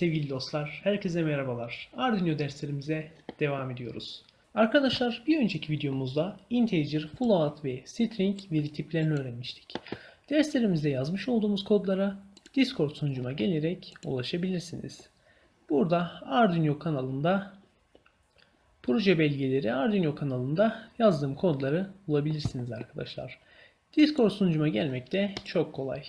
Sevgili dostlar, herkese merhabalar. Arduino derslerimize devam ediyoruz. Arkadaşlar bir önceki videomuzda integer, float ve string veri tiplerini öğrenmiştik. Derslerimizde yazmış olduğumuz kodlara Discord sunucuma gelerek ulaşabilirsiniz. Burada Arduino kanalında proje belgeleri Arduino kanalında yazdığım kodları bulabilirsiniz arkadaşlar. Discord sunucuma gelmek de çok kolay.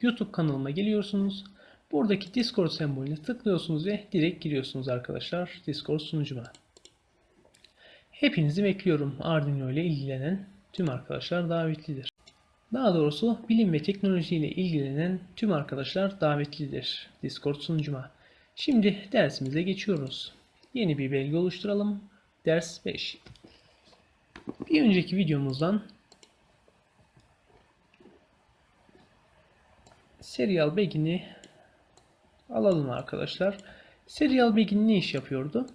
YouTube kanalıma geliyorsunuz. Buradaki Discord sembolüne tıklıyorsunuz ve direkt giriyorsunuz arkadaşlar Discord sunucuma. Hepinizi bekliyorum. Arduino ile ilgilenen tüm arkadaşlar davetlidir. Daha doğrusu bilim ve teknoloji ile ilgilenen tüm arkadaşlar davetlidir Discord sunucuma. Şimdi dersimize geçiyoruz. Yeni bir belge oluşturalım. Ders 5. Bir önceki videomuzdan serial begini alalım arkadaşlar. Serial begin ne iş yapıyordu?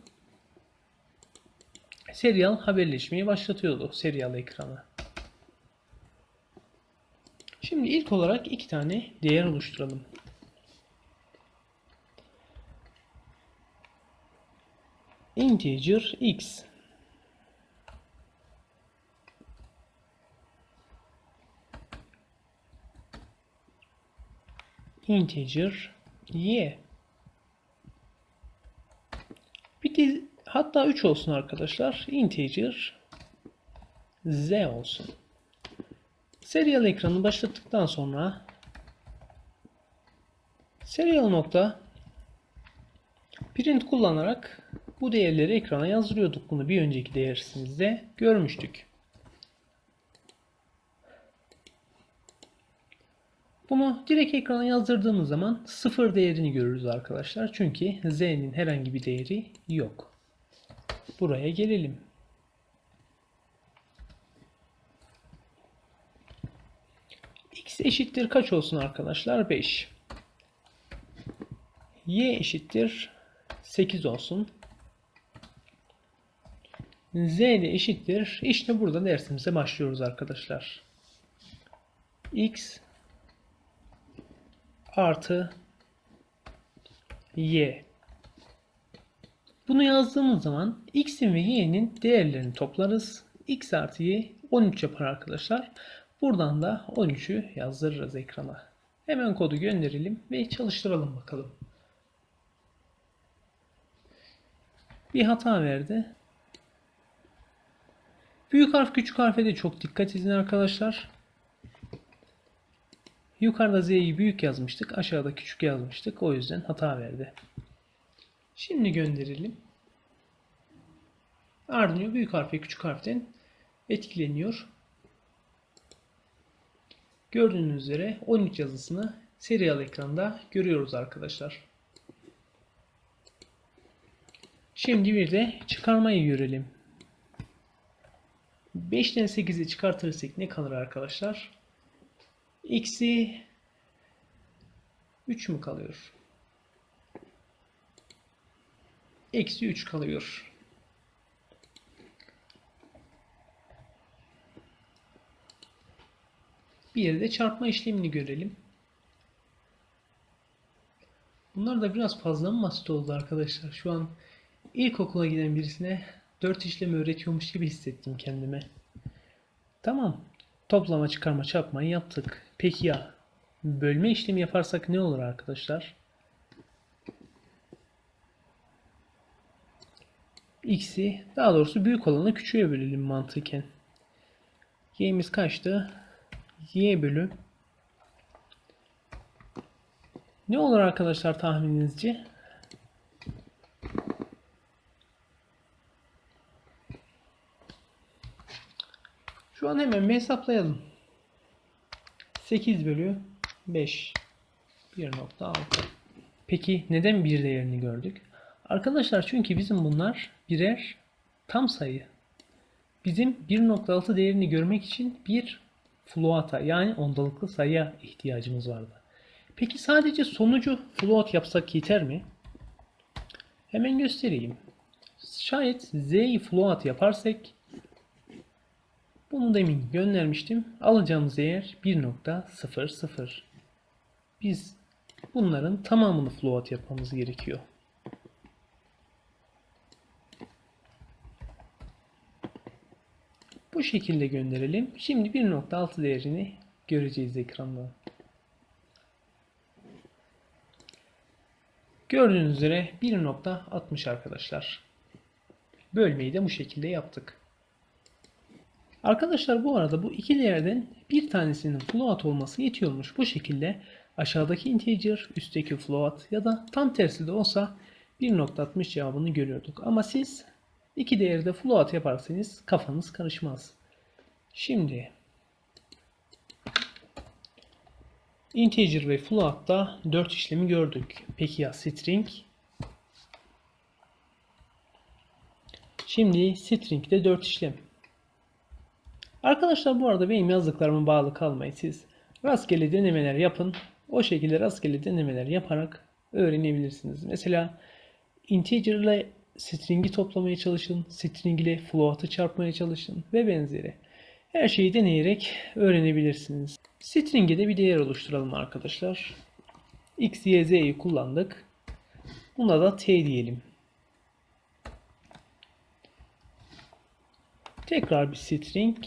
Serial haberleşmeyi başlatıyordu serial ekranı. Şimdi ilk olarak iki tane değer oluşturalım. Integer x integer y. De hatta 3 olsun arkadaşlar. Integer z olsun. Serial ekranı başlattıktan sonra serial nokta print kullanarak bu değerleri ekrana yazdırıyorduk. Bunu bir önceki dersimizde görmüştük. Bunu direkt ekrana yazdırdığımız zaman sıfır değerini görürüz arkadaşlar. Çünkü z'nin herhangi bir değeri yok. Buraya gelelim. x eşittir kaç olsun arkadaşlar? 5. y eşittir 8 olsun. z de eşittir. İşte burada dersimize başlıyoruz arkadaşlar. x artı y. Bunu yazdığımız zaman x'in ve y'nin değerlerini toplarız. x artı y 13 yapar arkadaşlar. Buradan da 13'ü yazdırırız ekrana. Hemen kodu gönderelim ve çalıştıralım bakalım. Bir hata verdi. Büyük harf küçük harfe de çok dikkat edin arkadaşlar. Yukarıda z'yi büyük yazmıştık. Aşağıda küçük yazmıştık. O yüzden hata verdi. Şimdi gönderelim. Arduino büyük harf ve küçük harften etkileniyor. Gördüğünüz üzere 13 yazısını serial ekranda görüyoruz arkadaşlar. Şimdi bir de çıkarmayı görelim. 5'ten 8'i çıkartırsak ne kalır arkadaşlar? X'i 3 mü kalıyor? Eksi 3 kalıyor. Bir de çarpma işlemini görelim. Bunlar da biraz fazla mı basit oldu arkadaşlar? Şu an ilkokula giden birisine 4 işlemi öğretiyormuş gibi hissettim kendime. Tamam. Toplama, çıkarma, çarpmayı yaptık. Peki ya bölme işlemi yaparsak ne olur arkadaşlar? X'i daha doğrusu büyük olanı küçüğe bölelim mantıken. Y'imiz kaçtı? Y bölü ne olur arkadaşlar tahmininizce? Şu an hemen hesaplayalım. 8 bölü 5 1.6 Peki neden bir değerini gördük? Arkadaşlar çünkü bizim bunlar birer tam sayı. Bizim 1.6 değerini görmek için bir float'a yani ondalıklı sayıya ihtiyacımız vardı. Peki sadece sonucu float yapsak yeter mi? Hemen göstereyim. Şayet z'yi float yaparsak bunu demin göndermiştim. Alacağımız değer 1.00. Biz bunların tamamını float yapmamız gerekiyor. Bu şekilde gönderelim. Şimdi 1.6 değerini göreceğiz ekranda. Gördüğünüz üzere 1.60 arkadaşlar. Bölmeyi de bu şekilde yaptık. Arkadaşlar bu arada bu iki değerden bir tanesinin float olması yetiyormuş. Bu şekilde aşağıdaki integer, üstteki float ya da tam tersi de olsa 1.60 cevabını görüyorduk. Ama siz iki değeri de float yaparsanız kafanız karışmaz. Şimdi integer ve float'ta 4 işlemi gördük. Peki ya string? Şimdi string'de 4 işlem. Arkadaşlar bu arada benim yazdıklarıma bağlı kalmayın. Siz rastgele denemeler yapın. O şekilde rastgele denemeler yaparak öğrenebilirsiniz. Mesela integer ile string'i toplamaya çalışın. String ile float'ı çarpmaya çalışın ve benzeri. Her şeyi deneyerek öğrenebilirsiniz. String'e de bir değer oluşturalım arkadaşlar. x, y, z'yi kullandık. Buna da t diyelim. Tekrar bir string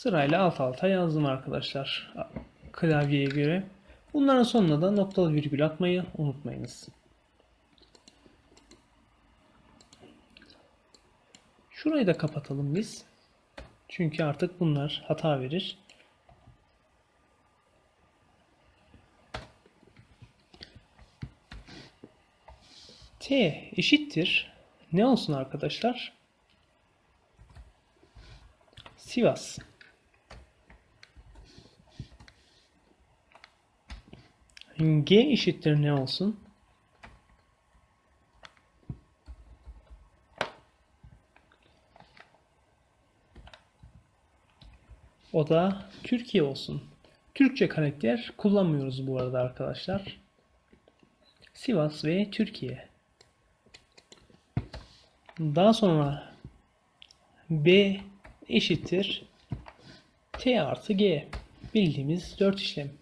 Sırayla alt alta yazdım arkadaşlar. Klavyeye göre. Bunların sonuna da noktalı virgül atmayı unutmayınız. Şurayı da kapatalım biz. Çünkü artık bunlar hata verir. T eşittir. Ne olsun arkadaşlar? Sivas. G eşittir ne olsun? O da Türkiye olsun. Türkçe karakter kullanmıyoruz bu arada arkadaşlar. Sivas ve Türkiye. Daha sonra B eşittir T artı G. Bildiğimiz 4 işlem.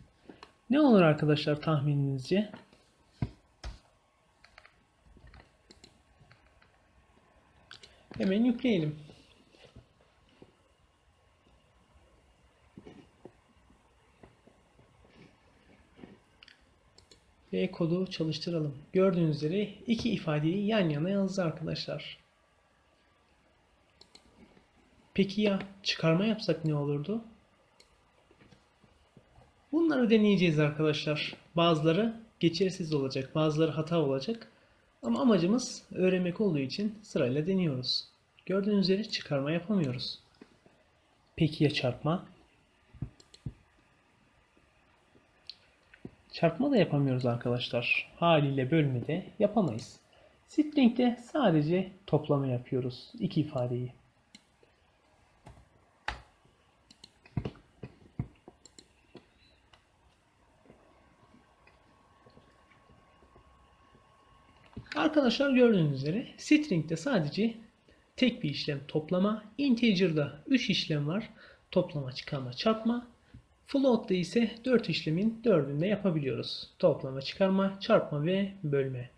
Ne olur arkadaşlar tahmininizce? Hemen yükleyelim. Ve kodu çalıştıralım. Gördüğünüz üzere iki ifadeyi yan yana yazdı arkadaşlar. Peki ya çıkarma yapsak ne olurdu? Bunları deneyeceğiz arkadaşlar. Bazıları geçersiz olacak, bazıları hata olacak. Ama amacımız öğrenmek olduğu için sırayla deniyoruz. Gördüğünüz üzere çıkarma yapamıyoruz. Peki ya çarpma? Çarpma da yapamıyoruz arkadaşlar. Haliyle bölmede yapamayız. String'de sadece toplama yapıyoruz. iki ifadeyi. Arkadaşlar gördüğünüz üzere string'de sadece tek bir işlem toplama. Integer'da 3 işlem var. Toplama, çıkarma, çarpma. Float'ta ise 4 işlemin 4'ünü de yapabiliyoruz. Toplama, çıkarma, çarpma ve bölme.